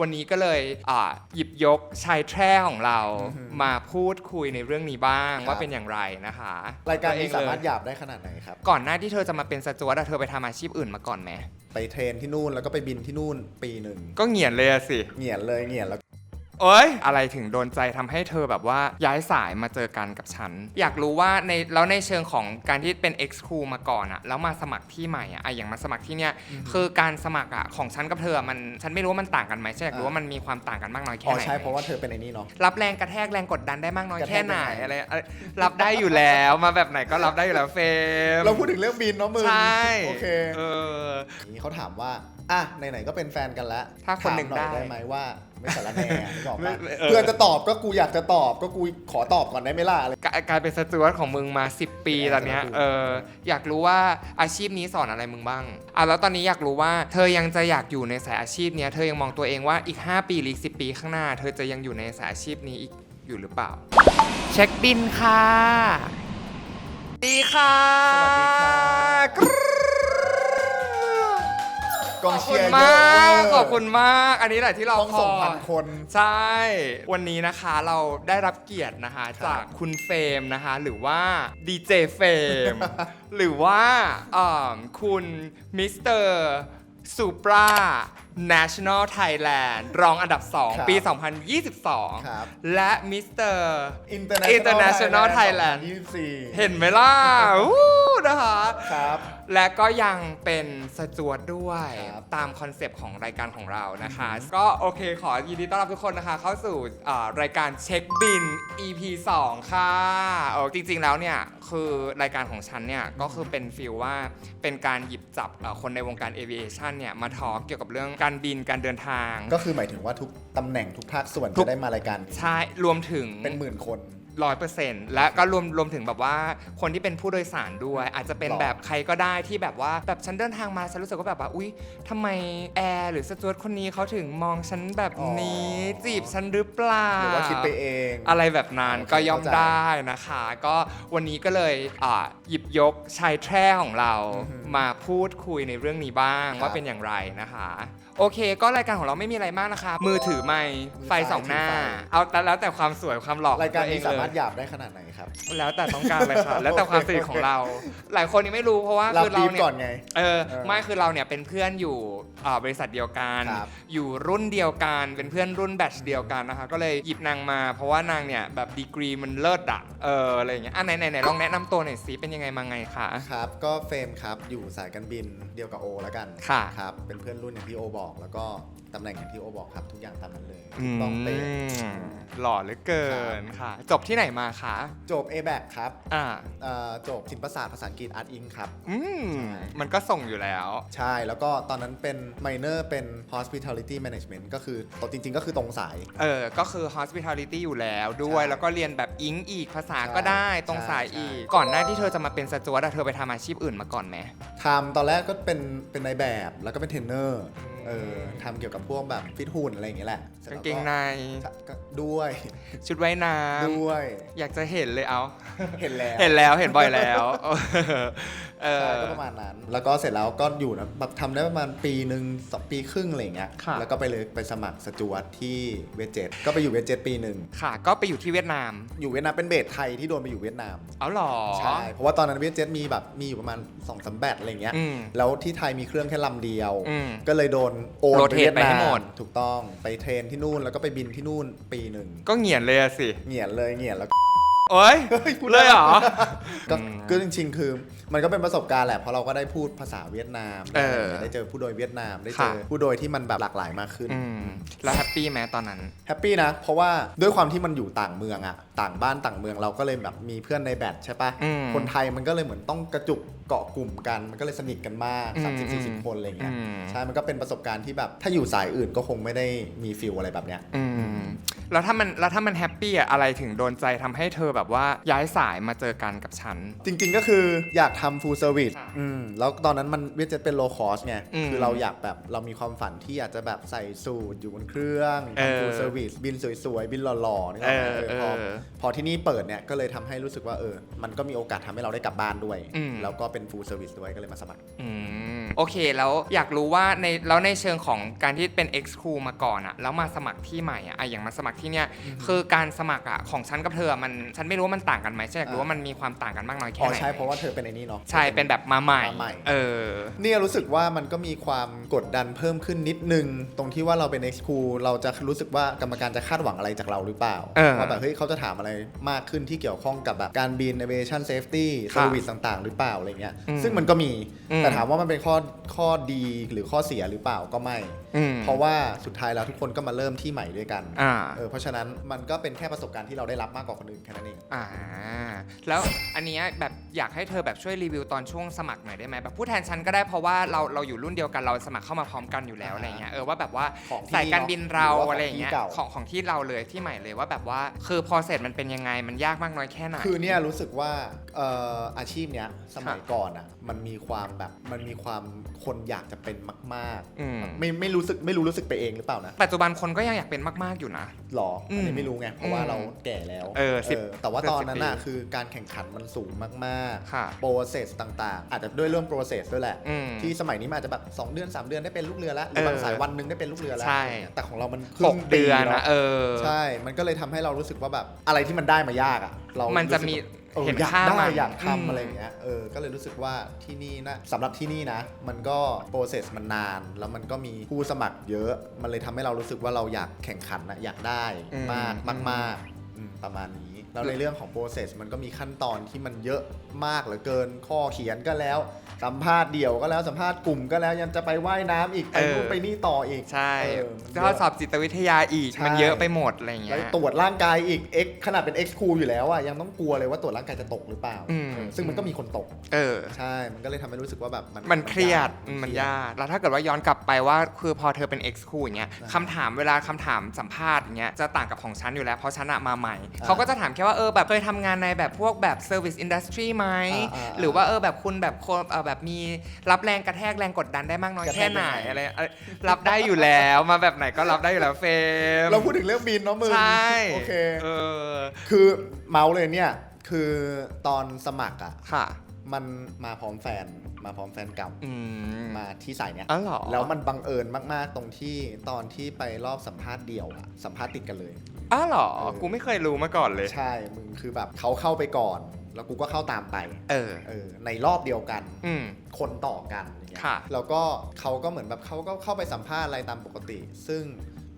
วันนี้ก็เลยอ่าหยิบยกชายแทร่ของเรามาพูดคุยในเรื่องนี้บ้างครับว่าเป็นอย่างไรนะคะรายการนี้ตัวเองสามารถเลยหยาบได้ขนาดไหนครับ ก่อนหน้าที่เธอจะมาเป็นสจวตอะเธอไปทำอาชีพอื่นมาก่อนไหมไปเทรนที่นู่นแล้วก็ไปบินที่นู่นปีหนึ่งก็เหงียนเลยอะสิเหงียนเลยเหงียนแล้ว เอ้ยอะไรถึงโดนใจทำให้เธอแบบว่าย้ายสายมาเจอกันกับฉัน อยากรู้ว่าในแล้วในเชิงของการที่เป็น X crew มาก่อนอะแล้วมาสมัครที่ใหม่อะอะอย่างมาสมัครที่เนี้ยคือการสมัครอะของฉันกับเธออะมันฉันไม่รู้ว่ามันต่างกันไหมฉันอยากรู้ว่ามันมีความต่างกันมากน้อยแค่อ๋อไหน ใช่เพราะว่าเธอเป็นไอ้นี่เนาะ รับแรงกระแทกแรงกดดันได้มากน้อยกระแทกแค่ไหนยังไง อะไรอะไรรับได้อยู่แล้วมาแบบไหนก็รับได้อยู่แล้วเฟรมเราพูดถึงเรื่องบินเนาะมึงใช่โอเคเออนี่เขาถามว่า อะไหนๆก็เป็นแฟนกันแล้วถ้าคนหนึ่งถามอยได้ ได้ไหมว่า ไม่สารแหน่นึกออกไม่ปะไม่เออ เพื่อนจะตอบก็กูอยากจะตอบก็กูขอตอบก่อนได้ไหมล่ะอะไร กลายกลายเป็นสจวตของมึงมา 10 ปีเออตอนเนี้ยสจวตเอออยากรู้ว่าอาชีพนี้สอนอะไรมึงบ้างอะแล้วตอนนี้อยากรู้ว่าเธอยังจะอยากอยู่ในสายอาชีพเนี้ยเธอยังมองตัวเองว่าอีก 5 ปีหรืออีก10ปีข้างหน้า เธอจะยังอยู่ในสายอาชีพนี้อีกอยู่หรือเปล่า เช็คบินค่ะดีค่ะสวัสดีค่ะ กรู๊ด กองขอบเชีคุยณร์เยมาอะกขอบคุณมาก อันนี้แหละที่เราต้องส่งคพัอนคน ใช่ วันนี้นะคะเราได้รับเกียรตินะคะ ครับจากคุณเฟรมนะคะ หรือว่าดีเจเฟรม หรือว่าเอิ่มคุณมิสเตอร์ซูปรา National Thailand รองอันดับ ครับ2 ปี ครับ 2022 และมิสเตอร์ International, International Thailand Thailand 2024 เห็นไหมล่ะวู้นะคะ ครับ และก็ยังเป็นสจวตด้วยครับตามคอนเซปต์ของรายการของเรานะคะ ก็โอเคขอยินดีต้อนรับทุกคนนะคะ เข้าสู่อ่ารายการเช็คบิน EP 2 ค่ะเออจริงๆแล้วเนี่ย คือรายการของฉันเนี่ย ก็คือเป็นฟิลว่าเป็นการหยิบจับเอ่อคนในวงการ aviation เนี่ย มาทอล์กเกี่ยวกับเรื่องการบินการเดินทาง ก็คือหมายถึงว่าทุกตำแหน่งทุกภาคส่วนทุจะกได้มารายการใช่รวมถึง เป็นหมื่นคน ร้อยเปอร์เซ็นต์และก็รวมรวมถึงแบบว่าคนที่เป็นผู้โดยสารด้วย อาจจะเป็นหรอ แบบใครก็ได้ที่แบบว่าแบบฉันเดินทางมาฉันรู้สึกว่าแบบว่าอุ๊ยทำไมแอร์หรือสจวตคนนี้เขาถึงมองฉันแบบนี้ จีบฉันหรือเปล่า หรือว่าคิดไปเอง อะไรแบบนั้นโอเคก็ย่อมเข้าใจได้นะคะ ก็วันนี้ก็เลยอ่าหยิบยกชายแทร่ของเราอือหือมาพูดคุยในเรื่องนี้บ้างครับ ว่าเป็นอย่างไรนะคะ โอเค ก็รายการของเราไม่มีอะไรมากนะคะ มือถือไมค์มือไฟสองหน้าซ้ายถือไฟเอาแต่แล้วแต่ความสวยความหล่อของรายการตัวเอนี้งสาเลยมารถหยาบได้ขนาดไหนครับ แล้วแต่ต้องการเลยค่ะ แล้วแต่ความสนิทของเรา หลายคนยังไม่รู้เพราะว่ารับคือเราบีบเนี่ย ก่อนไง เออเออไม่คือเราเนี่ยเป็นเพื่อนอยู่อ่าบริษัทเดียวกัน ครับอยู่รุ่นเดียวกัน เป็นเพื่อนรุ่นแบตชเดียวกันนะคะ ก็เลยหยิบนางมาเพราะว่านางเนี่ยแบบดีกรีมันเลิศอะเอออะไรอย่างเงี้ยอะไหนไหนไหนลองแนะนำตัวหน่อยสิเป็นยังไงมาไงคะ ครับ ก็เฟรมครับ อยู่สายการบินเดียวกับโอแล้วกันค่ะ ครับ เป็นเพื่อนรุ่นอย่างที่โอบอกแล้วก็ตำแหน่งอย่างที่โอบอกครับทุกอย่างตามนั้นเลยอืต้องเป๊ะมหล่อเหลือเกินค่ะ จบที่ไหนมาคะ จบ a b a c ครับอ่า เอ่อจบศิลปศาสตร์ภาษาอังกฤษอาร์ตอิงครับ อืม มันก็ส่งอยู่แล้ว ใช่แล้วก็ตอนนั้นเป็น minor เป็น hospitality management ก็คือตัวจริง ๆ ก็คือตรงสาย เออ ก็คือ hospitality อยู่แล้วด้วย ใช่แล้วก็เรียนแบบอิงอีกภาษาใช่ก็ได้ตรงสายใช่ อีก ก่อนหน้าที่เธอจะมาเป็นสจวตอะเธอไปทำอาชีพอื่นมาก่อนไหม ทำตอนแรกก็เป็นเป็นในายแบบแล้วก็เป็นเทรนเนอร์ เออทำเกี่ยวกับพวกแบบฟิตหุ่นอะไรอย่างเงี้ยแหละสร็กาจงแล้ว เกงในก็ด้วย ชุดว่ายน้ด้วยำอยากจะเห็นเลยเอา เห็นแล้วเห็นแล้วเห็นบ่อยแล้ว เออใช่ก็ประมาณนั้น แล้วก็เสร็จแล้วก็อยู่นะแบบทำได้ประมาณปีหนึ่งสองปีครึ่งอะไรอย่างเงี้ยค่ะ แล้วก็ไปเลยไปสมัครสจวตที่เวจเจ็ตก็ไปอยู่เวจเจ็ตปีหนึ่งค่ะ ก็ไปอยู่ที่เวียดนาม อยู่เวียดนามเป็นเบสไทยที่โดนไปอยู่เวียดนาม เอาหรอ ใช่ เพราะว่าตอนนั้นเวียดเจ็ตมีแบบมีอยู่ประมาณ2องสามแบตอะไรเงี้ย อืมแล้วที่ไทยมีเครื่องแค่ลำเดียว อืมก็เลยโดนโอนโรไปเทตเวียดไปให้นามหมด ถูกต้อง ไปเทรนที่นู่นแล้วก็ไปบินที่นู่นปีหนึ่งก็เหงียนเลยอะสิ เหงียนเลยเหงียนแล้วโอ้ยเลยเหรอ ก็อืมก็จริง ๆ คือ มันก็เป็นประสบการณ์แหละเพราะเราก็ได้พูดภาษาเวียดนามเออได้เจอผู้โดยเวียดนามได้เจค่ะอผู้โดยที่มันแบบหลากหลายมากขึ้น อืมแล้วแฮปปี้ไหมตอนนั้น แฮปปี้นะ เพราะว่าด้วยความที่มันอยู่ต่างเมืองอะต่างบ้านต่างเมืองเราก็เลยแบบมีเพื่อนในแบทใช่ปะอืมคนไทยมันก็เลยเหมือนต้องกระจุกเกาะกลุ่มกัน มันก็เลยสนิทกันมากอืมสามสิบสี่สิบคนอะไรเงี้ยอืม ใช่มันก็เป็นประสบการณ์ที่แบบถ้าอยู่สายอื่นก็คงไม่ได้มีฟิลอะไรแบบเนี้ย อืม แล้วถ้ามันแล้วถ้ามันแฮปปี้อะอะไรถึงโดนใจทำให้เธอแบบว่าย้ายสายมาเจอกันกับฉัน จริงๆก็คืออยากทำ full service ค่ะอืมแล้วตอนนั้นมันเวียดเจ็ตเป็น low cost ไง อืมคือเราอยากแบบเรามีความฝันที่อยากจะแบบใส่สูทอยู่บนเครื่องเออทำ full service บินสวยๆ บินหล่อๆนี่ก็เออเออพอเออพอที่นี่เปิดเนี่ย ก็เลยทำให้รู้สึกว่าเออ มันก็มีโอกาสทำให้เราได้กลับบ้านด้วย อืม แล้วก็เป็น full service ด้วยก็เลยมาสมัคร อืม โอเคแล้วอยากรู้ว่าในแล้วในเชิงของการที่เป็น X Crew มาก่อนอะแล้วมาสมัครที่ใหม่อะอะอย่างมาสมัครที่เนี้ยคือการสมัครอะของฉันกับเธอมันฉันไม่รู้ว่ามันต่างกันไหมฉันอยากรู้ว่ามันมีความต่างกันมากน้อยแค่อ๋อไหนใช่เพราะว่าเธอเป็นไอ้นี่เนาะ ใช่เป็นแบบมาใหม่มาใหม่ เออ เนี่ยรู้สึกว่ามันก็มีความกดดันเพิ่มขึ้นนิดนึง ตรงที่ว่าเราเป็น X c o o เราจะรู้สึกว่ากรรมการจะคาดหวังอะไรจากเราหรือเปล่าเออว่าแบบเฮ้ยเขาจะถามอะไรมากขึ้นที่เกี่ยวข้องกับแบบการบิน aviation safety ค่ะ service ต่างๆ หรือเปล่าอะไรเงี้ยอืมซึ่งมันก็มีอืมแต่ถามว่ามันเป็นข้อข้อดีหรือข้อเสียหรือเปล่าก็ไม่ อืม เพราะว่าสุดท้ายแล้วทุกคนก็มาเริ่มที่ใหม่ด้วยกันอ่า เออเพราะฉะนั้นมันก็เป็นแค่ประสบการณ์ที่เราได้รับมากกว่าคนอื่นแค่นั้นเอง อ่า แล้วอันเนี้ยแบบอยากให้เธอแบบช่วยรีวิวตอนช่วงสมัครหน่อยได้ไหมแบบผู้แทนฉันก็ได้เพราะว่าเราเราอยู่รุ่นเดียวกันเราสมัครเข้ามาพร้อมกันอยู่แล้วอ่าอะไรเงี้ยเออว่าแบบว่าของที่สายการบินเราหรือว่าของอะไรอย่างเงี้ยที่เก่า ของของที่เราเลยที่ใหม่เลยว่าแบบว่าคือพอเสร็จมันเป็นยังไงมันยากมากน้อยแค่ไหน คือเนี่ยรู้สึกว่าเอ่ออาชีพเนี้ยสมัยก่อนอะมันมีความแบบมันมีความคนอยากจะเป็นมากอืม ๆ ไม่ไม่รู้สึกไม่รู้รู้สึกไปเองหรือเปล่านะปัจจุบันคนก็ยังอยากเป็นมาก ๆ อยู่นะ หรออืมอันนี้ไม่รู้ไงเพราะว่าอืมเราแก่แล้วเออสิบแต่ว่าเกือบตอนนั้นน่ะสิบปี คือการแข่งขันมันสูงมากค่ะๆโปรเซสต่างๆ อาจจะด้วยเรื่องโปรเซสด้วยแหละ อืม ที่สมัยนี้มันอาจจะแบบ 2 เดือน 3 เดือนได้เป็นลูกเรือแล้วหรือบางเออสายวันหนึงได้เป็นลูกเรือแล้วใช่ แต่ของเรามันคหรึ่กงเดือนปีนะเนาะเออ ใช่ มันก็เลยทำให้เรารู้สึกว่าแบบอะไรที่มันได้มายากอะเรามันจะมี รู้สึกว่าเห็นอออยากค่าได้มันอยากอืมทำอะไรอย่างเงี้ยเออก็เลยรู้สึกว่าที่นี่นะสำหรับที่นี่นะ มันก็โปรเซสมันนาน แล้วมันก็มีผู้สมัครเยอะมันเลยทำให้เรารู้สึกว่าเราอยากแข่งขันนะอยากได้อืม มากมากมากอืมประมาณนี้ แล้วในเรื่องของโปรเซสมันก็มีขั้นตอนที่มันเยอะมากเหลือเกินข้อเขียนก็แล้ว สัมภาษณ์เดี่ยวก็แล้วสัมภาษณ์กลุ่มก็แล้วยังจะไปว่ายน้ำอีกไปนู่นเออไปนี่ต่ออีกใช่เออมันเยข้ออะสอบจิตวิทยาอีกใช่มันเยอะไปหมดอะไรอย่างเงี้แล้วยตรวจร่างกายอีก X ขนาดเป็น X คูอยู่แล้วอะยังต้องกลัวเลยว่าตรวจร่างกายจะตกหรือเปล่าอืมเออซึ่งมันก็มีคนตก เออใช่ มันก็เลยทำให้รู้สึกว่าแบบมันมันเครียดมันมันเครียดยากแล้วถ้าเกิดว่าย้อนกลับไปว่าคือพอเธอเป็น X คู่อย่างเงี้ยอ่าคำถามเวลาคำถามสัมภาษณ์อย่างเงี้ยจะต่างกับของฉันอยู่แล้วเพราะฉันอะมาใหม่อ่าเขาก็จะถามแค่ว่าเออแบบเคยทำงานในแบบพวกแบบ Service Industry ไหม อ่าอ่าหรือว่าเออแบบคุณแบบคนเออแบบมีรับแรงกระแทกแรงกดดันได้มากน้อยกระแทกแค่ไหนยังไง อะไรอะไรรับได้อยู่แล้วมาแบบไหนก็รับได้อยู่แล้วเฟรมเราพูดถึงเรื่องบินเนาะมึงใช่โอเค เออคือเมาส์เลยเนี่ย คือตอนสมัครอะค่ะ มันมาพร้อมแฟน มาพร้อมแฟนเก่าอืมมาที่สายเนี้ยอ๋อเหรอแล้วมันบังเอิญมากๆตรงที่ตอนที่ไปรอบสัมภาษณ์เดี่ยวอะสัมภาษณ์ติดกันเลยอ้าวเหรอ เออ กูไม่เคยรู้มาก่อนเลย ใช่ มึงคือแบบเขาเข้าไปก่อน แล้วกูก็เข้าตามไป เออ เออ ในรอบเดียวกัน อืม คนต่อกันอย่างเงี้ยค่ะ แล้วก็เขาก็เหมือนแบบเขาก็เข้าไปสัมภาษณ์อะไรตามปกติ ซึ่ง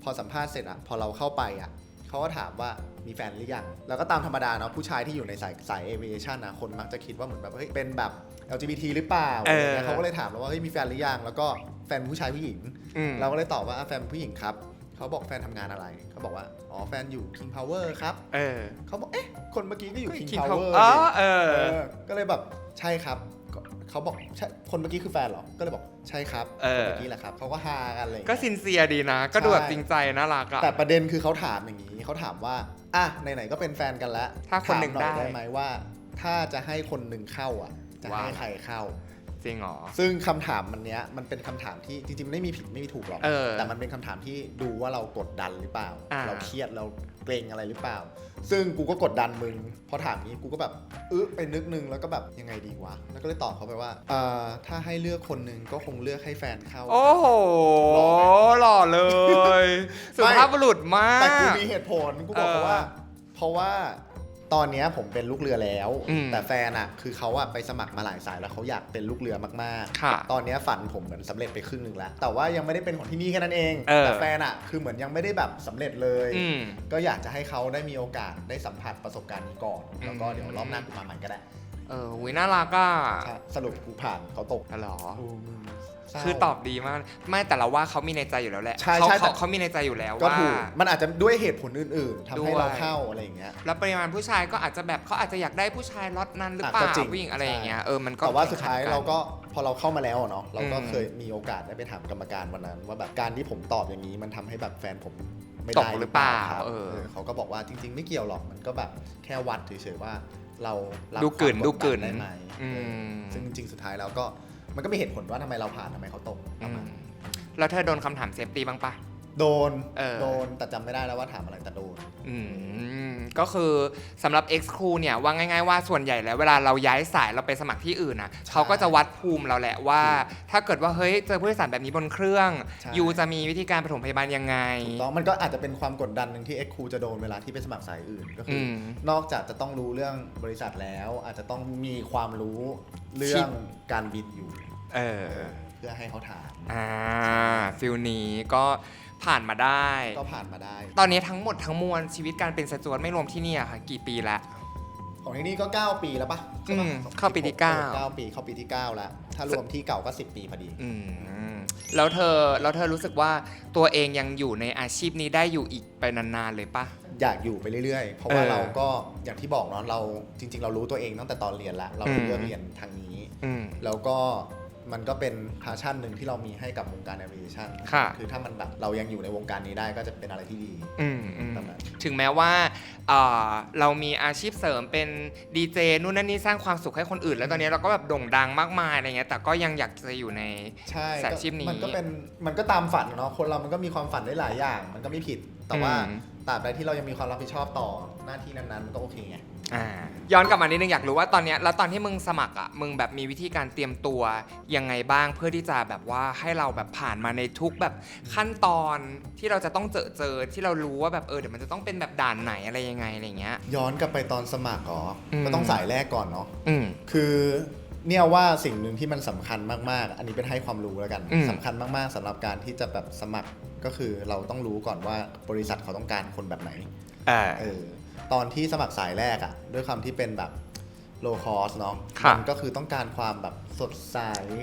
พอสัมภาษณ์เสร็จอะพอเราเข้าไปอะเขาก็ถามว่า มีแฟนหรือยัง แล้วก็ตามธรรมดาเนาะผู้ชายที่อยู่ในสายสายเอเวชันอะคนมักจะคิดว่าเหมือนแบบเฮ้ยเป็นแบบ LGBT หรือเปล่าเอออะไรเงี้ยเขาก็เลยถามเราว่าเฮ้ยมีแฟนหรือยังแล้วก็แฟนผู้ชายผู้หญิงอืมเราก็เลยตอบว่าอะแฟนผู้หญิงครับเขาบอกแฟนทำงานอะไร เขาบอกว่า อ๋อ แฟนอยู่ King Power ครับ เออเขาบอก เอ๊ะ คนเมื่อกี้ก็อยู่ King King Power Power อ๋อนี่เออเออ ก็เลยแบบ ใช่ครับก็ เขาบอกใช่คนเมื่อกี้คือแฟนเหรอ ก็เลยบอกใช่ครับเออ คนเมื่อกี้แหละครับเขาก็ฮากันอะไรอย่างก็เลย ซินเซียดีนะ ก็ดูแบบใช่ จริงใจน่ารักอะแต่ประเด็นคือเขาถามอย่างนี้เขาถามว่าอะไหนๆก็เป็นแฟนกันแล้วถ้าคนหนึ่งถมอยได้ได้ไหมว่า ถ้าจะให้คนหนึ่งเข้าอะ จะให้ว่าใครเข้า จริงเหรอ ซึ่งคำถามมันเนี้ยมันเป็นคำถามที่จริงๆมันไม่มีผิดไม่มีถูกหรอก เออแต่มันเป็นคำถามที่ดูว่าเรากดดันหรือเปล่า อ่า เราเครียดเราเกรงอะไรหรือเปล่า ซึ่งกูก็กดดันมึงพอถามนี้กูก็แบบอึะไปนึกนึงแล้วก็แบบยังไงดีวะ แล้วก็เลยตอบเขาไปว่าเอ่อถ้าให้เลือกคนหนึ่งก็คงเลือกให้แฟนเข้า โอ้โห หล่อเลย สุภาพบุรุษมาแต่กูก มีเหตุผลกูบอกเขาว่า เพราะว่า ตอนเนี้ยผมเป็นลูกเรือแล้ว อืมแต่แฟนอะคือเขาอะไปสมัครมาหลายสายแล้วเขาอยากเป็นลูกเรือมากๆค่ะตอนเนี้ยฝันผมเหมือนสำเร็จไปครึ่งหนึ่งแล้ว แต่ว่ายังไม่ได้เป็นของที่นี่แค่นั้นเอง เออ แต่แฟนอะคือเหมือนยังไม่ได้แบบสำเร็จเลย อืม ก็อยากจะให้เขาได้มีโอกาสได้สัมผัสประสบการณ์นี้ก่อน แล้วก็อืมเดี๋ยวรอบหน้ากูมาใหม่ก็ได้เออวิน่ารักอะใช่สรุปกูผ่านเขาตก อ๋อเหรอโอ้มึ งเศร้าคือตอบดีมาก ไม่แต่เราว่าเขามีในใจอยู่แล้วแหละใช่เขาใช่เขาแต่เขามีในใจอยู่แล้วก็ว่า ถูกมันอาจจะด้วยเหตุผลอื่นๆทำให้ด้วยเราเข้าอะไรอย่างเงี้ย แล้วปริมาณผู้ชายก็อาจจะแบบเขาอาจจะอยากได้ผู้ชายล็อตนั้นหรือเปล่าอะก็จริงผู้หญิงอะไรอย่างเงี้ยเออมันก็แต่ว่าสุดแข่งขันท้ายกันเราก็พอเราเข้ามาแล้วอะเนาะเราก็อืมเคยมีโอกาสได้ไปถามกรรมการวันนั้น ว่าแบบการที่ผมตอบอย่างนี้มันทำให้แบบแฟนผมไม่ตได้กหรือเปล่าครับเออ เออเขาก็บอกว่าจริง ๆ ไม่เกี่ยวหรอกมันก็แบบแค่วัดเฉยๆว่า เรารับดูกลืนความดูกลืนดได้ไหมอืมเออซึ่งจริงๆสุดท้ายแล้วก็ มันก็มีเหตุผลว่าทำไมเราผ่านทำไมเขาตกปอืระมาณแล้วเธอโดนคำถามเซฟตี้บ้างปะ โดนเออ โดนแต่จำไม่ได้แล้วว่าถามอะไรแต่โดน อืมก็คือสำหรับ X Crew เนี่ยว่าง่าย ๆ ว่าส่วนใหญ่แล้วเวลาเราย้ายสายเราไปสมัครที่อื่นนะเขาก็จะวัดภูมิเราแหละว่า ถ้าเกิดว่าเฮ้ยเจอผู้โดยสารแบบนี้บนเครื่องใช่ ยูจะมีวิธีการปฐมพยาบาลยังไง ถูกต้องมันก็อาจจะเป็นความกดดันหนึ่งที่ X คูจะโดนเวลาที่ไปสมัครสายอื่นก็คืออมนอกจากจะต้องรู้เรื่องบริษัทแล้ว อาจจะต้องมีความรู้เรื่ชิองปการบินอยู่เออ เพื่อให้เขาถาม อ่าฟิลนี้ก็ ผ่านมาได้ ก็ผ่านมาได้ ตอนนี้ทั้งหมดทั้งมวลชีวิตการเป็นสจวตไม่รวมที่นี่อะค่ะ กี่ปีแล้ว ของที่นี่ก็ 9 ปีแล้วปะใช่ปะอืมเข้าปีที่16เก้า เก้าปีเข้าปีที่9แล้วถ้ารวมที่เก่าก็ 10 ปีพอดี อืมแล้วเธอแล้วเธอรู้สึกว่าตัวเองยังอยู่ในอาชีพนี้ได้อยู่อีกไปนานๆเลยปะ อยากอยู่ไปเรื่อยๆ เพราะว่าเออเราก็อย่างที่บอกเนาะเราจริง ๆ เรารู้ตัวเองตั้งแต่ตอนเรียนแล้วเราอืม เลือกเรียนทางนี้ อืม แล้วก็ มันก็เป็นพาชั่นหนึ่งที่เรามีให้กับวงการ aviation ค่ะคือถ้ามันแบบเรายังอยู่ในวงการนี้ได้ก็จะเป็นอะไรที่ดีอืมอืม ประมาณถึงแม้ว่าเอ่อเรามีอาชีพเสริมเป็นดีเจนู่นนั่นนี่สร้างความสุขให้คนอื่น แล้วตอนนี้เราก็แบบโด่งดังมากมายอะไรเงี้ยแต่ก็ยังอยากจะอยู่ใน ใช่สายอาชีพนี้มันก็เป็นมันก็ตามฝันเนาะคนเรามันก็มีความฝันได้หลายอย่าง มันก็ไม่ผิด แต่ว่าอืม ตราบใดที่เรายังมีความรับผิดชอบต่อหน้าที่นั้นๆมันก็โอเคไง อ่าย้อนกลับมานิดนึงอยากรู้ว่าตอนเนี้ยแล้วตอนที่มึงสมัครอะมึงแบบมีวิธีการเตรียมตัวยังไงบ้างเพื่อที่จะแบบว่าให้เราแบบผ่านมาในทุกแบบขั้นตอนที่เราจะต้องเจอเจอที่เรารู้ว่าแบบเออเดี๋ยวมันจะต้องเป็นแบบด่านไหนอะไรยังไงอะไรเงี้ย ย้อนกลับไปตอนสมัครอ๋ออม ก็ต้องสายแรกก่อนเนาะอืม คือเนี่ยว่าสิ่งหนึ่งที่มันสำคัญมากๆ อันนี้เป็นให้ความรู้แล้วกันอืม สำคัญมากๆสำหรับการที่จะแบบสมัครก็คือเราต้องรู้ก่อนว่าบริษัทเขาต้องการคนแบบไหน อ่า เออ ตอนที่สมัครสายแรกอะด้วยความที่เป็นแบบ low cost เนาะครับมัก็คือต้องการความแบบสดใส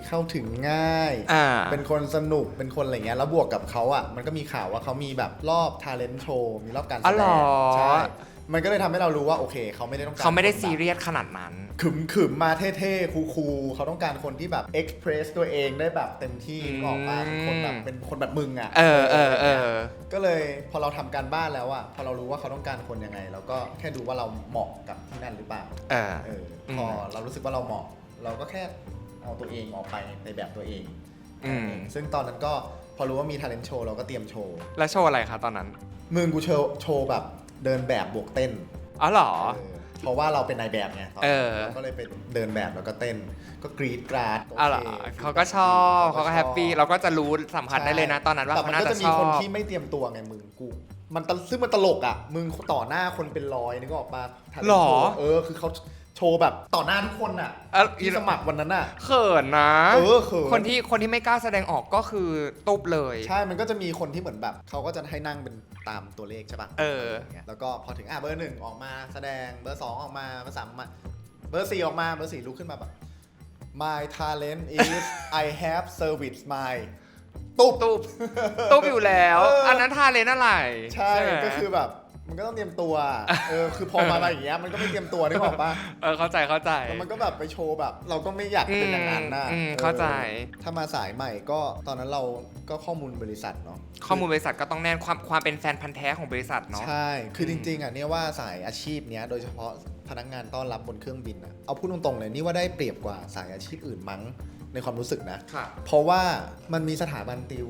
เข้าถึงง่าย อ่า เป็นคนสนุกเป็นคนอะไรเงี้ยแล้วบวกกับเขาอะมันก็มีข่าวว่าเขามีแบบรอบ talent show มีรอบการแสอ๋อดเหรงอ ใช่ มันก็เลยทำให้เรารู้ว่าโอเค เขาไม่ได้ต้องการเขาไม่ได้คนแบบซีเรียสขนาดนั้น ขึมขึมมาเท่ๆ คูลๆเขาต้องการคนที่แบบ express ตัวเองได้แบบเต็มที่อืมนึกออกมาเป็นคนแบบเป็นคนแบบมึงอะ เออเออเออ ก็เลยพอเราทำการบ้านแล้วอะพอเรารู้ว่าเขาต้องการคนยังไงเราก็แค่ดูว่าเราเหมาะกับที่นั่นหรือเปล่าเออ เอออืมพอเรารู้สึกว่าเราเหมาะ เราก็แค่เอาตัวเองออกไปในแบบตัวเองอืม ซึ่งตอนนั้นก็พอรู้ว่ามี talent show เราก็เตรียมโชว์แล้วโชว์อะไรคะตอนนั้น มึงกูโชว์โชว์แบบ เดินแบบบวกเต้นอ๋อเหรอ เออเพราะว่าเราเป็นนายแบบไงตอนเอนั้นอ เราก็เลยไปเดินแบบแล้วก็เต้น ก็กรีดกราดโออ๋อเหรอเคเขาก็ชอบเขาก็แฮปปี้เราก็จะรู้สัมผัสได้เลยนะ ตอนนั้นว่าแต่เขามันน่าก็จะจะชมีอคนบ ที่ไม่เตรียมตัวไงมึงกู มันตลซึ่งมันตลกอะ มึงต่อหน้าคนเป็นร้อยนึกออกปะ talent หรอ show เออคือเขา โชว์แบบต่อหน้าทุกคนอะเอ้าที่สมัครวันนั้นอะ เขินนะ เออเขิน คนที่คนที่ไม่กล้าแสดงออกก็คือตุบเลย ใช่ มันก็จะมีคนที่เหมือนแบบเขาก็จะให้นั่งเป็นตามตัวเลขใช่ปะเออย่างเงี้ยแล้วก็พอถึงอะเบอร์หนึ่งออกมาแสดง เบอร์สองออกมา เบอร์สามมาเบอร์สี่ออกมา เบอร์สี่ลุกขึ้นมาแบบ my talent is I have service my ตุ๊บ ตุบตุบอยู่แล้ว เอออั อันนั้นทาเลนอะไร ใช่ไหมก็คือแบบ มันก็ต้องเตรียมตัว เออ คือพอมาอะไรอย่างเงี้ย มันก็ไม่เตรียมตัวนึกออกปะเออเข้าใจเข้าใจ แล้วมันก็แบบไปโชว์แบบ เราก็ไม่อยากเป็นอย่างนั้นนะอืมอืมออเข้าใจถ้ามาสายใหม่ก็ตอนนั้นเราก็ข้อมูลบริษัทเนาะ ข้อมูลบริษัทก็ต้องแน่นความความเป็นแฟนพันธ์แท้ของบริษัทเนาะ ใช่ คืออืจม ริงๆอะเนี่ยว่าสายอาชีพเนี้ยโดยเฉพาะพนักงานต้อนรับบนเครื่องบินอะ เอาพูดตรงๆเลยนี่ว่าได้เปรียบกว่าสายอาชีพอื่นมั้งในความรู้สึกนะ ค่ะ เพราะว่ามันมีสถาบันติว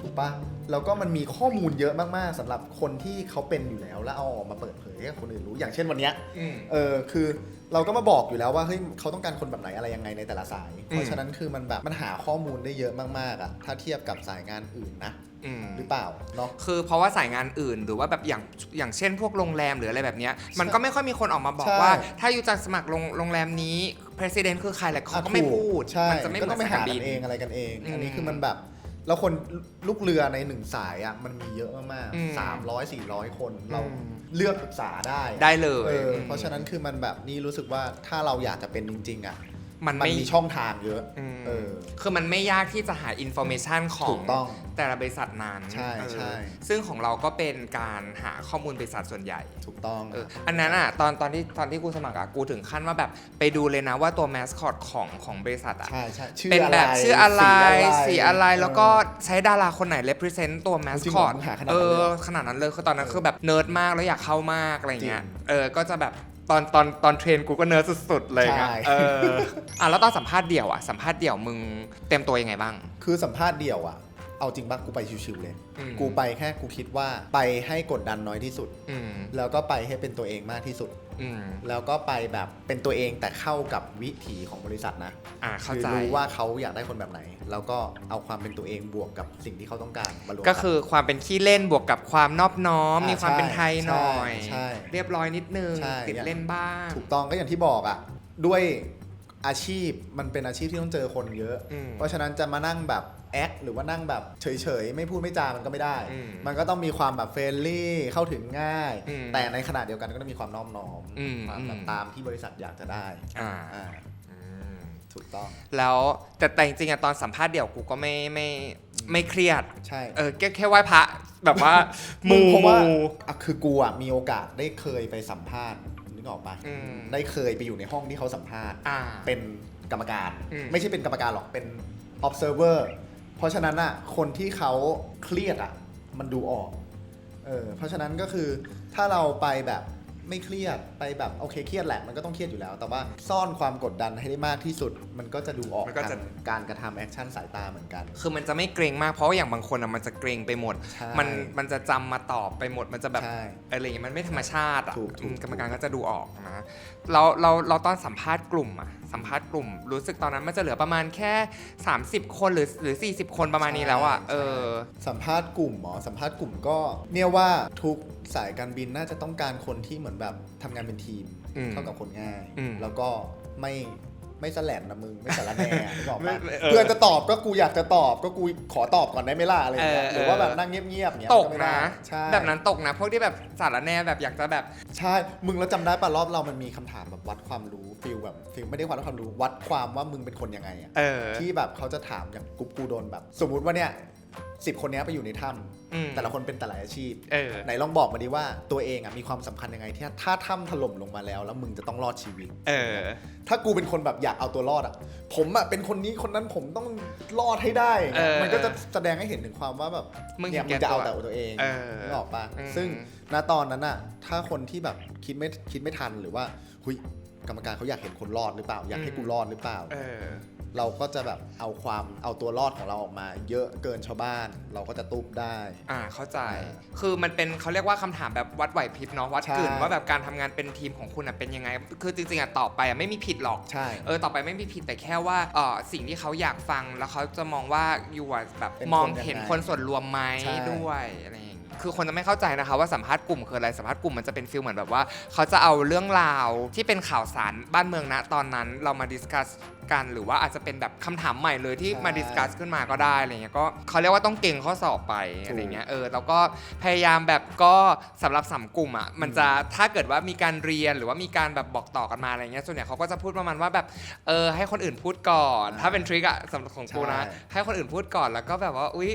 ถูกปะแล้วก็มันมีข้อมูลเยอะมากๆสำหรับคนที่เขาเป็นอยู่แล้ว แล้วเอาออกมาเปิดเผยให้คนอื่นรู้อย่างเช่นวันเนี้ยอืมเออคือเราก็มาบอกอยู่แล้วว่าเฮ้ยเขาต้องการคนแบบไหนอะไรยังไงในแต่ละสายอืมเพราะฉะนั้นคือมันแบบมันหาข้อมูลได้เยอะมากๆอะถ้าเทียบกับสายงานอื่นนะอืมหรือเปล่าเนาะคือเพราะว่าสายงานอื่นหรือว่าแบบอย่างอย่างเช่น พวกโรงแรมหรืออะไรแบบเนี้ยมันใช่ก็ไม่ค่อยมีคนออกมาบอกใช่ว่า ถ้าอยู่จะสมัครโรงโรงแรมนี้ president คือใครแหละเขาก็ไม่อะถูพูดใช่มันจะไม่เหก็มืต้ออนงไปสายหาการบิกันนเองอะไรกันเองอืมอันนี้คือมันแบบ แล้วคนลูกเรือในหนึ่งสายอะมันมีเยอะมากอืมๆสามร้อยสี่ร้อยคนเราอืม เลือกปรึกษาได้ได้เลเอยอเพราะฉะนั้นคือมันแบบนี่รู้สึกว่าถ้าเราอยากจะเป็นจริง ๆ อะ มันมันไม่ มีช่องทางเยอะอืมเออ คือมันไม่ยากที่จะหาอินโฟเมชันขอถูงกต้องแต่ละบริษัทนั้นใช่เออใช่ ซึ่งของเราก็เป็นการหาข้อมูลบริษัทส่วนใหญ่ ถูกต้อง เอออันนั้นอะตอนตอนที่ตอนที่กูสมัครอะกูถึงขั้นว่าแบบไปดูเลยนะว่าตัวแมสคอตของของบริษัทอะ ใช่ใช่ชื่อเป็นอะไรแบบชื่ออะไรสีอะไรเแล้วก็ใช้ดาราคนไหน represent ตัวแมสจริงคเหรออตมึงหาขนาดเอนั้นเลยอเหรอขนาดนั้นเลยคือตอนนั้นคือแบบเนิร์ดมากแล้วอยากเข้ามากอะไรเงี้ยจริง เออก็จะแบบ ตอนตอนตอนเทรนกูก็เนิร์ดสุดๆเลยไงใช่ เอออะแล้วตอนสัมภาษณ์เดี่ยวอะสัมภาษณ์เดี่ยวมึงเต็มตัวยังไงบ้าง คือสัมภาษณ์เดี่ยวอะเอาจริงปะกูไปชิวๆเลย อืม กูไปแค่กูคิดว่าไปให้กดดันน้อยที่สุด อืม แล้วก็ไปให้เป็นตัวเองมากที่สุดอืม แล้วก็ไปแบบเป็นตัวเองแต่เข้ากับวิถีของบริษัทนะอ่าเข้าคือใจรู้ว่าเขาอยากได้คนแบบไหน แล้วก็เอาความเป็นตัวเองบวกกับสิ่งที่เขาต้องการมารวมก็คือความเป็นขี้เล่นบวกกับความนอบน้อมอ่ามีมีความเป็นไทยหน่อยใช่ใช่เรียบร้อยนิดนึงใช่ติดเล่นบ้าง ถูกต้องก็อย่างที่บอกอะ่ะ ด้วย อาชีพมันเป็นอาชีพที่ต้องเจอคนเยอะ อืมเพราะฉะนั้นจะมานั่งแบบแอคหรือว่านั่งแบบเฉยๆ ไม่พูดไม่จามันก็ไม่ได้ อืมมันก็ต้องมีความแบบเฟรนลี่เข้าถึงง่าย อืมแต่ในขณะเดียวกันก็ต้องมีความน้อมน้อมอืมความแบบอืม ตามที่บริษัทอยากจะได้อ่าอ่าอืมถูกต้องแล้วแต่แต่จริงๆอะตอนสัมภาษณ์เดี่ยวกูก็ไม่ไม่ไม่เครียด ใช่ เออแค่แค่ไหว้พระแบบว่า มูเพราะว่ามู อะคือกูอะมีโอกาสได้เคยไปสัมภาษณ์นึ กออกปะอืมได้เคยไปอยู่ในห้องที่เขาสัมภาษณ์ อ่า เป็นกรรมการ อืม ไม่ใช่เป็นกรรมการหรอกเป็น observer เพราะฉะนั้นอะคนที่เขาเครียดอะมันดูออกเออเพราะฉะนั้นก็คือถ้าเราไปแบบ ไม่เครียดไปแบบโอเคเครียดแหละมันก็ต้องเครียดอยู่แล้ว แต่ว่าซ่อนความกดดันให้ได้มากที่สุด มันก็จะดูออกมันก็กาจะรการกระทำแอคชั่นสายตาเหมือนกัน คือมันจะไม่เกรงมากเพราะว่าอย่างบางคนอะมันจะเกรงไปหมด ใช่มันมันจะจำมาตอบไปหมดมันจะแบบใช่อะไรอย่างเงี้ยมันไม่ธรรมชาติอะถูกถูก อืมกรรมการก็จะดูออกนะเราเราเราตอนสัมภาษณ์กลุ่มอะ สัมภาษณ์กลุ่ม รู้สึกตอนนั้นมันจะเหลือประมาณแค่ 30 คนหรือหรือ 40 คนประมาณนี้แล้วอะเออ สัมภาษณ์กลุ่มหมอสัมภาษณ์กลุ่มก็เนี่ยว่าทุกสายการบินน่าจะต้องการคนที่เหมือนแบบทำงานเป็นทีม อืมเข้ากับคนง่าย อืม แล้วก็ไม่ ไม่แสลนนะมึงไม่สารแหน่นึกออกไม่ปะไม่เออเพื่อนจะตอบก็กูอยากจะตอบก็กูขอตอบก่อนได้ไหมล่ะอะไรอย่างเงี้ยเออหรือว่าเออแบบนั่งเงียบๆเงี้ยตกไม่นะได้ใช่แบบนั้นตกนะ พวกที่แบบสารแหน่แบบอยากจะแบบ ใช่มึงแล้วจำได้ป่ะรอบเรามันมีคำถามแบบวัดความรู้ฟิลแบบฟิลไม่ได้วัดความรู้วัดความว่ามึงเป็นคนยังไงอะ เออ ที่แบบเขาจะถามอย่างกรุ๊ปกูโดนแบบ สมมุติว่าเนี่ย สิบคนเนี้ยไปอยู่ในถ้อืมำแต่ละคนเป็นแต่ละอาชีพ เออ ไหนลองบอกมาดิว่าตัวเองอะมีความสำคัญยังไงที่ถ้าถ้ำถล่มลงมาแล้ว แล้วมึงจะต้องรอดชีวิต เออ ถ้ากูเป็นคนแบบอยากเอาตัวรอดอะ ผมอะเป็นคนนี้คนนั้นผมต้องรอดให้ได้เออมันก็จะแสดงให้เห็นถึงความว่าแบบมึงเนี่ยเห็นแก่มึงจะเอาตัวแต่ตัวเองเออนึกออกปะอืม ซึ่งณตอนนั้นอะ ถ้าคนที่แบบคิดไม่คิดไม่ทันหรือว่าหุยกรรมการเขาอยากเห็นคนรอดหรือเปล่า อยากให้กูรอดหรือเปล่า เออ เราก็จะแบบเอาความเอาตัวรอดของเราออกมา เยอะเกินชาวบ้าน เราก็จะตุบได้ อ่าเข้าใจเออคือมันเป็นเขาเรียกว่าคำถามแบบวัดไหวพริบเนาะวัดใช่กลืนว่าแบบการทำงานเป็นทีมของคุณอะเป็นยังไง คือจริงๆอะตอบไปอะไม่มีผิดหรอก ใช่ เออต่อไปไม่มีผิดแต่แค่ว่าเออสิ่งที่เขาอยากฟังแล้วเขาจะมองว่าอยู่อะแบบเป็นมองคนยังไงเห็นคนส่วนรวมไหมใช่ ด้วยอะไรอย่างงี้คือคนจะไม่เข้าใจนะคะว่าสัมภาษณ์กลุ่มคืออะไรสัมภาษณ์กลุ่มมันจะเป็นฟิลเหมือนแบบว่า เขาจะเอาเรื่องราวที่เป็นข่าวสารบ้านเมืองณตอนนั้นเรามาดิสคัส กัน หรือว่าอาจจะเป็นแบบคำถามใหม่เลยที่ใช่มาดิสคัสขึ้นมาก็ได้อะไรเงี้ยก็เขาเรียกว่าต้องเก่งข้อสอบไปอะไรเงี้ยเออแล้วก็พยายามแบบก็สำหรับสัมกลุ่มอะมันจะถ้าเกิดว่ามีการเรียนหรือว่ามีการแบบบอกต่อกันมาอะไรเงี้ยส่วนใหญ่เขาก็จะพูดประมาณว่าแบบเออให้คนอื่นพูดก่อนอ่าถ้าเป็นทริคอะสำหรับของกูนะใช่ให้คนอื่นพูดก่อนแล้วก็แบบว่าอุ๊ย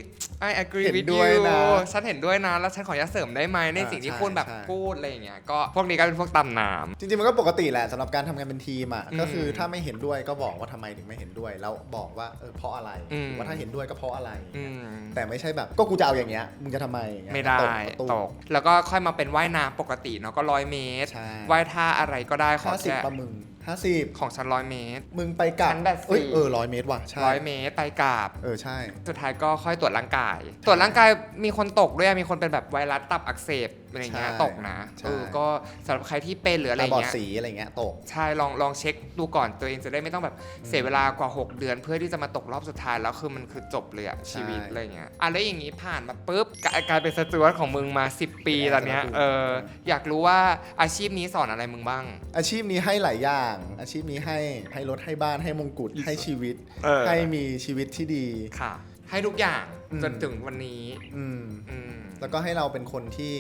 I agree เห็น with ด้วย you นะ ฉันเห็นด้วยนะ แล้วฉันขออนุญาตเสริมได้ไหมในอ่าสิ่งที่ใช่คุณแบบใช่พูดอะไรอย่างเงี้ยก็พวกนี้ก็เป็นพวกตำน้จริงๆ มันก็ปกติแหละสำหรับการทำงานเป็นทีมอะอืมก็คือถ้าไม่เห็นด้วยก็บอกว่าทำไมถึงไม่เห็นด้วย แล้วบอกว่าเออเพราะอะไรอืมหรือว่าถ้าเห็นด้วยก็เพราะอะไรำอืมแต่ไม่ใช่แบบก็กูจะเอาอย่างเงี้ยมึงจะทำไมอย่างเงี้ยไม่ได้ตกประตูตกแล้วก็ค่อยมาเป็นว่ายน้ำปกติเนาะก็ร้อยเมตรใช่ว่ายท่าอะไรก็ได้ขอห้าสิบแค่ป่ะมึงห้าสิบของฉันร้อยเมตร มึงไปกลับชั้นแบบเอ้ยสี่เออร้อยเมตรว่ะใช่ร้อยเมตรไปกราบเออใช่ สุดท้ายก็ค่อยตรวจร่างกาย ตรวจร่างกายมีคนตกด้วยอะมีคนเป็นแบบไวรัสตับอักเสบ อะไรเงี้ยใช่ตกนะใช่ เออก็สำหรับใครที่เป็นหรืออะไรตาบอดเงี้ยสีอะไรเงี้ยตก ใช่ลองลองเช็คดูก่อนตัวเองจะได้ไม่ต้องแบบเสียเวลากว่า 6 เดือน เพื่อที่จะมาตกรอบสุดท้ายแล้วคือมันคือจบเลยอะชีวิตอะไรเงี้ยอะแล้วอย่างนี้ผ่านมาปุ๊บกลายกลายเป็นสจวตของมึงมา 10 ปีตอนเนี้ยเอออยากรู้ว่าอาชีพนี้สอนอะไรมึงบ้าง อาชีพนี้ให้หลายอย่าง อาชีพนี้ให้ให้รถให้บ้านให้มงกุฎให้ชีวิต เออ ให้มีชีวิตที่ดี ค่ะ ให้ทุกอย่างอืม จนถึงวันนี้อืม อืม แล้วก็ให้เราเป็นคนที่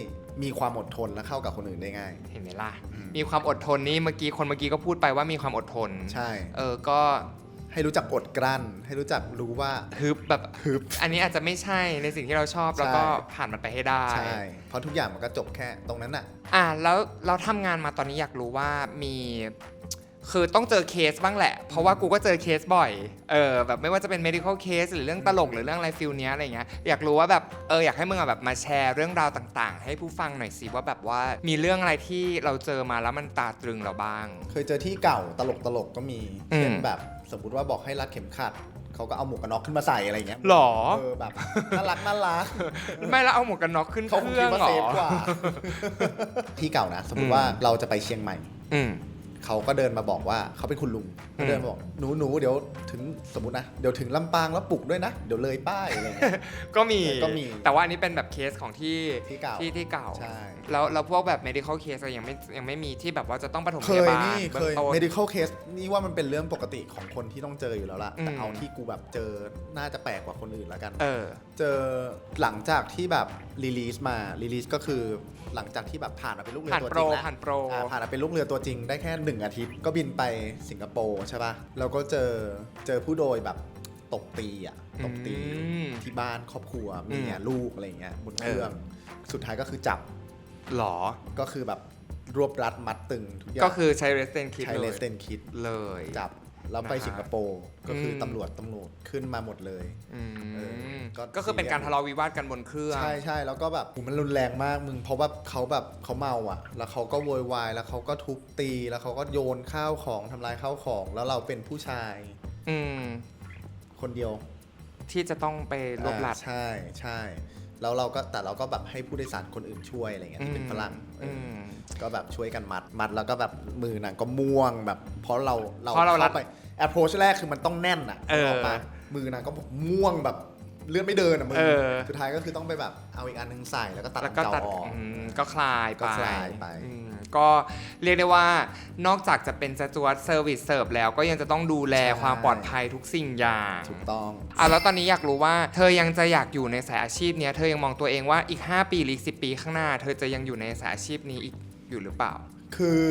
มีความอดทนและเข้ากับคนอื่นได้ง่าย เห็นไหมล่ะ อืม มีความอดทนนี่เมื่อกี้คนเมื่อกี้ก็พูดไปว่ามีความอดทน ใช่ เออ ก็ให้รู้จักอดกลั้น ให้รู้จักรู้ว่า ฮึบแบบฮึบ อันนี้อาจจะไม่ใช่ในสิ่งที่เราชอบ แล้วก็ใช่ ผ่านมันไปให้ได้ ใช่ เพราะทุกอย่างมันก็จบแค่ตรงนั้นน่ะ อะแล้วเราทำงานมาตอนนี้อยากรู้ว่ามี คือต้องเจอเคสบ้างแหละ เพราะว่ากูก็เจอเคสบ่อย เออแบบไม่ว่าจะเป็น medical case หรือเรื่องตลกหรือเรื่องอะไรฟิลเนี้ยอะไรเงี้ย อยากรู้ว่าแบบเอออยากให้มึงอะแบบมาแชร์เรื่องราวต่างๆ ให้ผู้ฟังหน่อยสิว่าแบบว่ามีเรื่องอะไรที่เราเจอมาแล้วมันตาตรึงเราบ้าง เคยเจอที่เก่าตลกตลกๆก็มีอืม เช่นแบบสมมติว่าบอกให้รัดเข็มขัดเขาเขาก็เอาหมวกกันน็อกขึ้นมาใส่อะไรอย่างเงี้ยหรอ เออแบบน่ารักน่ารัก ไม่แล้วเอาหมวกกันน็อกขึ้นเขาเคคงรื่คิอดงว่าเหรเซอ ฟกว่า ที่เก่านะ สมมอืติม ว่าเราจะไปเชียงใหม่ อืม เขาก็เดินมาบอกว่าเขาเป็นคุณลุงอืเขามเดินมาบอกหนูหนูเดี๋ยวถึงสมมตินะเดี๋ยวถึงลำปางแล้วปลุกด้วยนะ เดี๋ยวเลยป้ายอะไรอย่างเงี้ย ก็มีก็มีแต่ว่าอันนี้เป็นแบบเคสของที่ที่เก่าที่ที่เก่าใช่ แล้วแล้วพวกแบบ medical case อะยังไม่ยังไม่มีที่แบบว่าจะต้องปฐมเคพยายบาลนี่เบื้เคองยต้น medical case นี่ว่ามันเป็นเรื่องปกติของคนที่ต้องเจออยู่แล้วล่ะ แต่อืม เอาที่กูแบบเจอน่าจะแปลกกว่าคนอื่นแล้วกัน เออ เจอหลังจากที่แบบรีลีสมารีลีสก็คือหลังจากที่แบบผ่านมาเป็นลูกเรือผ่านตัวโปจรริงแล้วผ่านโปร อ่าผ่านมาเป็นลูกเรือตัวจริงได้แค่หนึ่งอาทิตย์ก็บินไปสิงคโปร์ใช่ป่ะแล้วก็เจอเจอผู้โดยแบบตบตีอะตบตีอืมที่บ้านครอบครัวอืเมีมยลูกอะไรเงี้ยบนเครื่องสุดท้ายก็คือจับหรอ ก็คือแบบรวบรัดมัดตึงทุกอย่างก็คือใช้ r e s t e n kit ใช้เลเลยสเตนคิดเลย จับ แล้วไปนะฮะสิงคโปร์ก็คืออมตำรวจตำรวจขึ้นมาหมดเลยอืเออมก็ก็คือเป็นการทะเลาะวิวาทกันบนเครื่อง ใช่ใช่แล้วก็แบบโหมันรุนแรงมากมึงเพราะว่าเขาแบบเขาเมาอะ แล้วเขาก็โวยวายแล้วเขาก็ทุบตีแล้วเขาก็โยนข้าวของทำลายข้าวของ แล้วเราเป็นผู้ชายอืมคนเดียว ที่จะต้องไปรวบรัดอ่าใช่ใช่ แล้วเราก็แต่เราก็แบบให้ผู้โดยสารคนอื่นช่วยอะไรเงี้ยที่เป็นฝรั่งเออืออมก็แบบช่วยกันมัดมัดแล้วก็แบบมือนางก็ม่วงแบบเพราะเราเราเพราะเรารัดเข้าไป approach แรกคือมันต้องแน่นอะเออนึกกปะมือนางก็แบบม่วงแบบเลือดไม่เดินอะมืเออ สุดท้ายก็คือต้องไปแบบเอาอีกอันนึงใส่แล้วก็ตัดแล้วอันก็เก่าตัดออก อืมก็คลายไปก็คลายไป อืม ก็เรียกได้ว่านอกจากจะเป็นสจวตเซอร์วิสเสิร์ฟแล้วก็ยังจะต้องดูแลใช่ ความปลอดภัยทุกสิ่งอย่างถูกต้อง อะแล้วตอนนี้อยากรู้ว่าเธอยังจะอยากอยู่ในสายอาชีพเนี้ยเธอยังมองตัวเองว่าอีก 5 ปีหรืออีก10ปีข้างหน้า เธอจะยังอยู่ในสายอาชีพนี้อีกอยู่หรือเปล่า คือ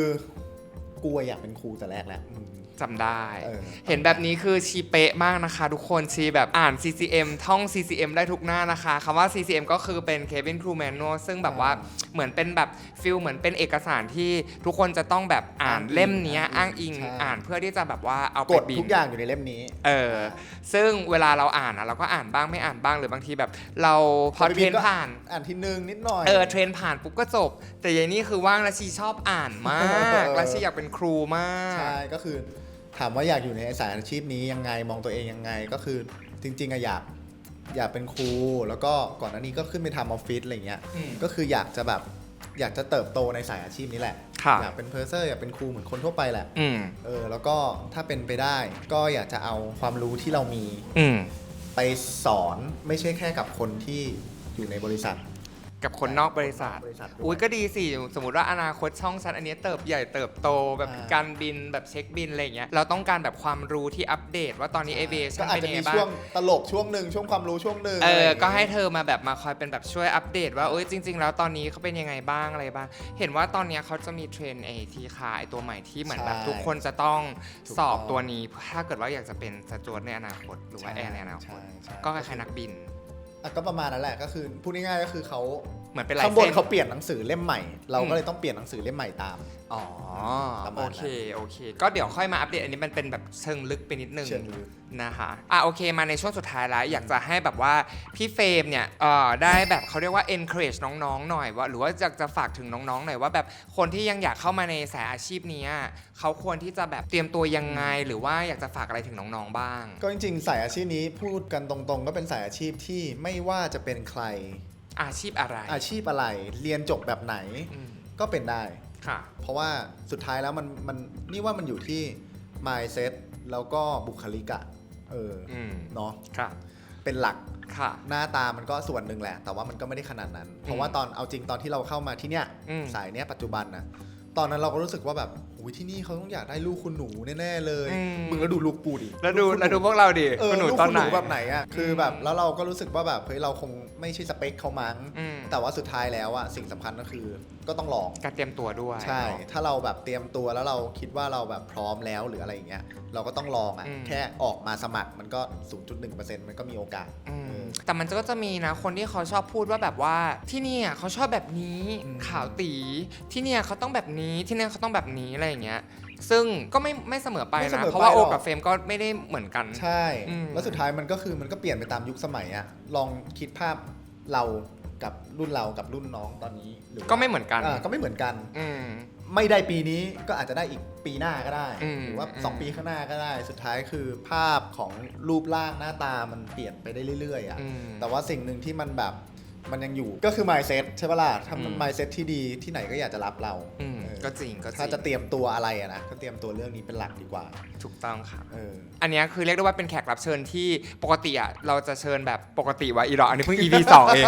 กูอะอยากเป็นครูแต่แรกแหละอืม จำได้ เออ เห็นแบบนี้คือชีเป๊ะมากนะคะ ทุกคนชีแบบอ่าน CCM ท่อง CCM ได้ทุกหน้านะคะคำว่า CCM ก็คือเป็น Cabin Crew Manual ซึ่งแบบว่าเหมือนเป็นแบบฟิลเหมือนเป็นเอกสารที่ทุกคนจะต้องแบบอ่านเล่มเนี้ยอ้างอิงอ่านเพื่อที่จะแบบว่าเอาไปกฎบิน ทุกอย่างอยู่ในเล่มนี้ เออ ซึ่งเวลาเราอ่านอะเราก็อ่านบ้างไม่อ่านบ้างหรือบางทีแบบ เราพอแต่เทรนก็ผ่าน อ่านทีนึงนิดหน่อย เออเทรนผ่านปุ๊บก็จบ แต่ยายนี่คือว่างแล้วชีชอบอ่านมากแล้วชีอยากเป็นครูมาก ใช่ก็คือ ถามว่าอยากอยู่ในสายอาชีพนี้ยังไงมองตัวเองยังไงก็คือจริงๆอะอยากอยากเป็นครูแล้วก็ก่อนหน้านี้ก็ขึ้นไปทำออฟฟิศอะไรเงี้ยอืม ก็คืออยากจะแบบอยากจะเติบโตในสายอาชีพนี้แหละ ค่ะ อยากเป็นเพอร์เซอร์อยากเป็นครูเหมือนคนทั่วไปแหละอืม เออแล้วก็ถ้าเป็นไปได้ก็อยากจะเอาความรู้ที่เรามี อืม ไปสอนไม่ใช่แค่กับคนที่อยู่ในบริษัท กับคนนอกบริษัท บริษัทด้วย อุ้ยก็ดีสิ สมมติว่าอนาคตช่องฉันอันเนี้ยเติบใหญ่เติบโตแบบอ่าการบินแบบเช็คบินอะไรอย่างเงี้ย เราต้องการแบบความรู้ที่อัปเดต ว่าตอนนี้ aviation ก็อาจเป็นจะยังไงมีบ้าช่วงง ตลกช่วงหนึ่งช่วงความรู้ช่วงหนึ่งเออะไรอย่างงี้ก็ให้เธอมาแบบมาคอยเป็นแบบช่วยอัปเดตว่าเอ้ยจริง ๆ แล้วตอนนี้เขาเป็นยังไงบ้างอะไรบ้าง เห็นว่าตอนเนี้ยเขาจะมีเทรนไอทีคาไอตัวใหม่ที่เหมือนแบบใช่ทุกคนจะต้องถูกสอบต้องตัวนี้ ถ้าเกิดว่าอยากจะเป็นสจวตในอนาคต หรือว่าแอร์ในอนาคต ใช่ใช่ ก็คล้ายๆนักบิน อะก็ประมาณนั้นแหละก็คือพูดง่ายๆก็คือเขา เหมือนเป็นลายข้างบนเส้นเขาเปลี่ยนหนังสือเล่มใหม่ เราอืก็มเลยต้องเปลี่ยนหนังสือเล่มใหม่ตาม อ๋อประมาโอณนั้นเคโอเค ก็เดี๋ยวค่อยมาอัปเดตอันนี้มันเป็นแบบเชิงลึกไปนิดนึงเชิงลึก นะคะอะโอเคมาในช่วงสุดท้ายแล้วอยากจะให้แบบว่าพี่เฟรมเนี่ยเอ่อได้แบบเขาเรียกว่า encourage น้องๆหน่อยว่า หรือว่าอยากจะฝากถึงน้องๆหน่อยว่าแบบคนที่ยังอยากเข้ามาในสายอาชีพเนี้ยเขาควรที่จะแบบเตรียมตัวยังไง หรือว่าอยากจะฝากอะไรถึงน้องๆบ้าง ก็จริงๆสายอาชีพนี้พูดกันตรงๆ ก็เป็นสายอาชีพที่ไม่ว่าจะเป็นใคร อาชีพอะไรอาชีพอะไร เรียนจบแบบไหนอืมก็เป็นได้ ค่ะ เพราะว่าสุดท้ายแล้วมันมันนี่ว่ามันอยู่ที่ mindset แล้วก็บุคลิกอะเออออืมเนาะค่ะ เป็นหลักค่ะ หน้าตามันก็ส่วนหนึ่งแหละ แต่ว่ามันก็ไม่ได้ขนาดนั้น เพราะว่าตอนเอาจริงตอนที่เราเข้ามาที่เนี้ยอืม สายเนี้ยปัจจุบันนะ ตอนนั้นเราก็รู้สึกว่าแบบโอ้ยที่นี่เขาต้องอยากได้ลูกคุณหนูแน่ๆเลย อืม มึงแล้วดูลูกปูดิแล้วดูกคุณหแล้วดูพวกเราดิเออคุณหนูลูกตอนคุณไหหน นูแบบไหนอะคือแบบอืมแล้วเราก็รู้สึกว่าแบบเฮ้ยเราคงไม่ใช่สเปคเขามั้ง อืม แต่ว่าสุดท้ายแล้วอะสิ่งสำคัญก็คือ ก็ต้องลอง การเตรียมตัวด้วยใช่ถ้าเราแบบเตรียมตัวแล้วเราคิดว่าเราแบบพร้อมแล้วหรืออะไรอย่างเงี้ย เราก็ต้องลองอะอืม แค่ออกมาสมัครมันก็ 0.1%มันก็มีโอกาส อืมเออแต่มันก็จะมีนะคนที่เขาชอบพูดว่าแบบว่าที่เนี่ยเขาชอบแบบนี้อืมขาวตีที่เนี่ยเขาต้องแบบนี้ที่เนี่ยเขาต้องแบบนี้อะไรอย่างเงี้ย ซึ่งก็ไม่ไม่เสมอไปไม่เสนะมอเพราะว่าไปหโอรอก กับเฟรมก็ไม่ได้เหมือนกัน ใช่ อืม แล้วสุดท้ายมันก็คือมันก็เปลี่ยนไปตามยุคสมัยอะลองคิดภาพเรา กับรุ่นเรากับรุ่นน้องตอนนี้หรือว่าก็ไม่เหมือนกันาก็ไม่เหมือนกัน อืม ไม่ได้ปีนี้ก็อาจจะได้อีกปีหน้าก็ได้ อืมหรือว่า อืม 2 ปีข้างหน้าก็ได้ สุดท้ายคือภาพของรูปร่างหน้าตามันเปลี่ยนไปได้เรื่อยๆอะ อืม แต่ว่าสิ่งหนึ่งที่มันแบบมันยังอยู่ก็คือ mindset ใช่ปะล่ะถ้ามันอืม mindset ที่ดีที่ไหนก็อยากจะรับเราอืม เออ ก็จริงก็จริงถ้าจะเตรียมตัวอะไรอะนะก็เตรียมตัวเรื่องนี้เป็นหลักดีกว่า ถูกต้องค่ะ เออ อันเนี้ยคือเรียกได้ว่าเป็นแขกรับเชิญที่ปกติอะเราจะเชิญแบบปกติวะอีหรออันนี้เพิ่ง EP 2 เอง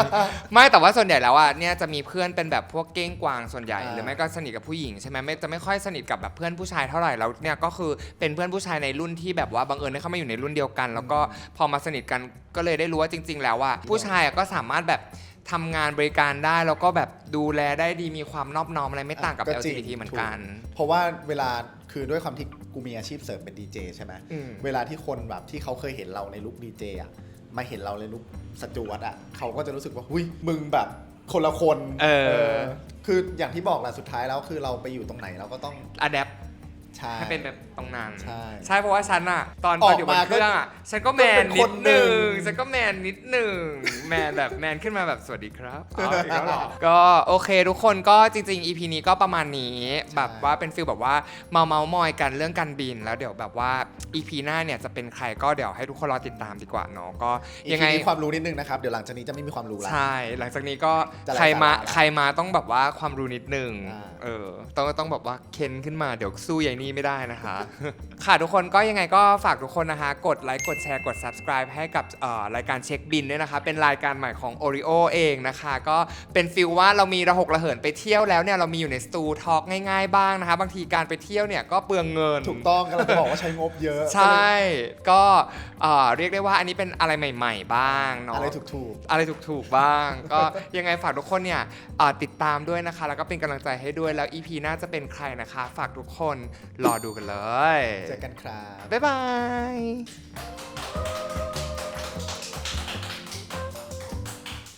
ไม่แต่ว่าส่วนใหญ่แล้วอะเนี่ยจะมีเพื่อนเป็นแบบพวกเก้งกวางส่วนใหญ่ อ่า หรือไม่ก็สนิทกับผู้หญิงใช่ไหมไม่จะไม่ค่อยสนิทกับแบบเพื่อนผู้ชายเท่าไหร่แล้วเนี่ยก็คือเป็นเพื่อนผู้ชายในรุ่นที่แบบว่าบังเอิญได้เข้ามาอยู่ในรุ่นเดียวกัน แล้วก็พอมาสนิทกันก็เลยได้รู้ว่าจริง ๆ แล้วว่าผู้ชายอะก็สามารถแบบ ทำงานบริการได้ แล้วก็แบบดูแลได้ดีมีความนอบน้อมอะไรไม่ต่างกับก็จริง LGBT เหมือนกัน ถูกเพราะว่าเวลาคือด้วยความที่กูมีอาชีพเสริมเป็นดีเจใช่ไหมอืม เวลาที่คนแบบที่เขาเคยเห็นเราในลุคดีเจอะมาเห็นเราในลุคสจวตอะเขาก็จะรู้สึกว่าหุยมึงแบบคนละคนเออ คืออย่างที่บอกแหละสุดท้ายแล้วคือเราไปอยู่ตรงไหนเราก็ต้อง อะแดป ใช่ ให้เป็นแบบตรงนั้นใช่ใช่เพราะว่าฉันอะตอนอตออกนอยู่บนมาเครื่องอะฉันก็แมนก็เป็นนิคดนหหนึ่นึ่งงฉันก็แมนนิดหนึ่งแมนแบบแมนขึ้นมาแบบสวัสดีครับอ๋ออีกแล้วเหรอก็โอเคทุกคนก็จริง ๆ EP นี้ก็ประมาณนี้แบบว่าเป็นฟิลแบบว่าเมาเมาๆมอยกันเรื่องการบิน แล้วเดี๋ยวแบบว่า EP หน้าเนี่ยจะเป็นใครก็เดี๋ยวให้ทุกคนรอติดตามดีกว่าเนาะก็อียังพีไงนี้ความรู้นิดนึงนะครับ เดี๋ยวหลังจากนี้จะไม่มีความรู้แล้ว ใช่ หลังจากนี้ก็จะไร้ใครมาสาระละใครมาต้องแบบว่าความรู้นิดนึงอ่า เออต้องต้องแบบว่าเค้นขึ้นมาเดี๋ยวสู้ยายนี่ไม่ได้นะคะ ค่ะทุกคนก็ยังไงก็ฝากทุกคนนะคะ กดไลค์กดแชร์กด subscribe ให้กับเอ่อรายการเช็คบินด้วยนะคะ เป็นรายการใหม่ของ Oreo เองนะคะ ก็เป็นฟิลว่าเรามีระหกระเหินไปเที่ยวแล้วเนี่ยเรามีอยู่ในสตูทอล์กง่ายๆบ้างนะคะ บางทีการไปเที่ยวเนี่ยก็เปลืองเงิน ถูกต้องกำลังจะบอกว่าใช้งบเยอะ ใช่ ก็เอ่อเรียกได้ว่าอันนี้เป็นอะไรใหม่ ๆ บ้างเนาะอะไรถูกอะไรถูกๆบ้าง ก็ยังไงฝากทุกคนเนี่ยเอ่อติดตามด้วยนะคะ แล้วก็เป็นกำลังใจให้ด้วยแล้ว EP หน้าจะเป็นใครนะคะ ฝากทุกคนรอดูกันเลยๆเจอกันครับ บ๊ายบาย